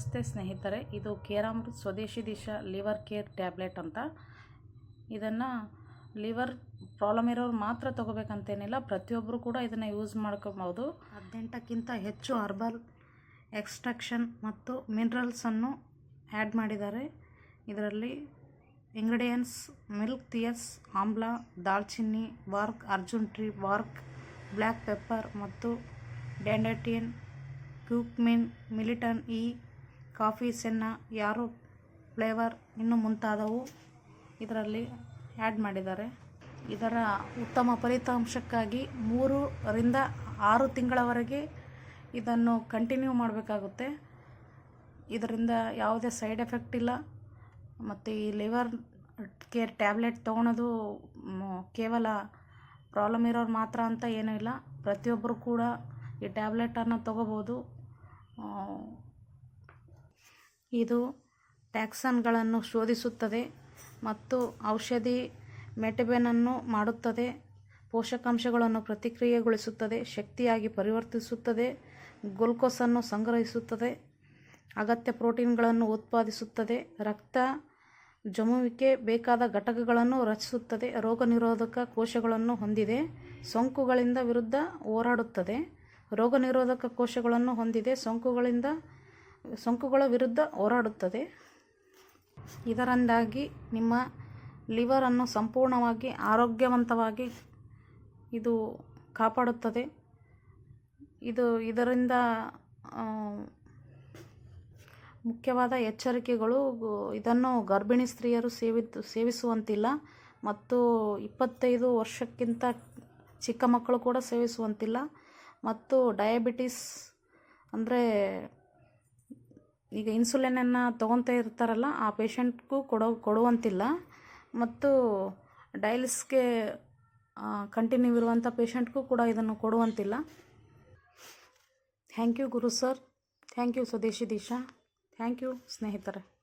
ನಮಸ್ತೆ ಸ್ನೇಹಿತರೆ, ಇದು ಕೇರಾಮೃತ್ ಸ್ವದೇಶಿ ದಿಶ ಲಿವರ್ ಕೇರ್ ಟ್ಯಾಬ್ಲೆಟ್ ಅಂತ. ಇದನ್ನು ಲಿವರ್ ಪ್ರಾಬ್ಲಮ್ ಇರೋರು ಮಾತ್ರ ತೊಗೋಬೇಕಂತೇನಿಲ್ಲ ಪ್ರತಿಯೊಬ್ಬರು ಕೂಡ ಇದನ್ನು ಯೂಸ್ ಮಾಡ್ಕೊಬೋದು. ಹದಿನೆಂಟಕ್ಕಿಂತ ಹೆಚ್ಚು ಹರ್ಬಲ್ ಎಕ್ಸ್ಟ್ರಾಕ್ಷನ್ ಮತ್ತು ಮಿನರಲ್ಸನ್ನು ಆ್ಯಡ್ ಮಾಡಿದ್ದಾರೆ. ಇದರಲ್ಲಿ ಇಂಗ್ರೀಡಿಯೆಂಟ್ಸ್, ಮಿಲ್ಕ್ ತಿಯರ್ಸ್ ಆಮ್ಲ, ದಾಲ್ಚಿನ್ನಿ, bark, Arjun tree, bark, black pepper ಮತ್ತು ಡ್ಯಾಂಡಟಿಯನ್ ಕ್ಯೂಕ್ಮಿನ್, ಮಿಲಿಟನ್ ಇ ಕಾಫಿ ಸೆನ್ನ, ಯಾರು ಫ್ಲೇವರ್ ಇನ್ನು ಮುಂತಾದವು ಇದರಲ್ಲಿ ಆ್ಯಡ್ ಮಾಡಿದ್ದಾರೆ. ಇದರ ಉತ್ತಮ ಫಲಿತಾಂಶಕ್ಕಾಗಿ ಮೂರರಿಂದ ಆರು ತಿಂಗಳವರೆಗೆ ಇದನ್ನು ಕಂಟಿನ್ಯೂ ಮಾಡಬೇಕಾಗುತ್ತೆ. ಇದರಿಂದ ಯಾವುದೇ ಸೈಡ್ ಎಫೆಕ್ಟ್ ಇಲ್ಲ. ಮತ್ತು ಈ ಲಿವರ್ ಕೇರ್ ಟ್ಯಾಬ್ಲೆಟ್ ತೊಗೊಳೋದು ಕೇವಲ ಪ್ರಾಬ್ಲಮ್ ಇರೋರು ಮಾತ್ರ ಅಂತ ಏನೂ ಇಲ್ಲ. ಪ್ರತಿಯೊಬ್ಬರು ಕೂಡ ಈ ಟ್ಯಾಬ್ಲೆಟನ್ನು ತೊಗೋಬೋದು. ಇದು ಟ್ಯಾಕ್ಸನ್ಗಳನ್ನು ಶೋಧಿಸುತ್ತದೆ ಮತ್ತು ಔಷಧಿ ಮೆಟಬೆನನ್ನು ಮಾಡುತ್ತದೆ, ಪೋಷಕಾಂಶಗಳನ್ನು ಪ್ರತಿಕ್ರಿಯೆಗೊಳಿಸುತ್ತದೆ, ಶಕ್ತಿಯಾಗಿ ಪರಿವರ್ತಿಸುತ್ತದೆ, ಗ್ಲುಕೋಸನ್ನು ಸಂಗ್ರಹಿಸುತ್ತದೆ, ಅಗತ್ಯ ಪ್ರೋಟೀನ್ಗಳನ್ನು ಉತ್ಪಾದಿಸುತ್ತದೆ, ರಕ್ತ ಜಮುವಿಕೆ ಬೇಕಾದ ಘಟಕಗಳನ್ನು ರಚಿಸುತ್ತದೆ, ರೋಗನಿರೋಧಕ ಕೋಶಗಳನ್ನು ಹೊಂದಿದೆ, ಸೋಂಕುಗಳಿಂದ ವಿರುದ್ಧ ಹೋರಾಡುತ್ತದೆ, ರೋಗನಿರೋಧಕ ಕೋಶಗಳನ್ನು ಹೊಂದಿದೆ, ಸೋಂಕುಗಳಿಂದ ಸೋಂಕುಗಳ ವಿರುದ್ಧ ಹೋರಾಡುತ್ತದೆ. ಇದರಿಂದಾಗಿ ನಿಮ್ಮ ಲಿವರನ್ನು ಸಂಪೂರ್ಣವಾಗಿ ಆರೋಗ್ಯವಂತವಾಗಿ ಇದು ಕಾಪಾಡುತ್ತದೆ. ಇದು ಇದರಿಂದ ಮುಖ್ಯವಾದ ಎಚ್ಚರಿಕೆಗಳು ಇದನ್ನು ಗರ್ಭಿಣಿ ಸ್ತ್ರೀಯರು ಸೇವಿ ಸೇವಿಸುವಂತಿಲ್ಲ. ಮತ್ತು ಇಪ್ಪತ್ತೈದು ವರ್ಷಕ್ಕಿಂತ ಚಿಕ್ಕ ಮಕ್ಕಳು ಕೂಡ ಸೇವಿಸುವಂತಿಲ್ಲ. ಮತ್ತು ಡಯಾಬಿಟಿಸ್ ಅಂದರೆ ಈಗ ಇನ್ಸುಲಿನನ್ನು ತೊಗೊತಾ ಇರ್ತಾರಲ್ಲ, ಆ ಪೇಷಂಟ್ಗೂ ಕೊಡೋ, ಕೊಡುವಂತಿಲ್ಲ. ಮತ್ತು ಡಯಾಲಿಸ್ಗೆ ಕಂಟಿನ್ಯೂ ಇರುವಂಥ ಪೇಷಂಟ್ಗೂ ಕೂಡ ಇದನ್ನು ಕೊಡುವಂತಿಲ್ಲ. Thank you Guru sir thank you Swadeshi Disha. Thank you ಸ್ನೇಹಿತರೆ.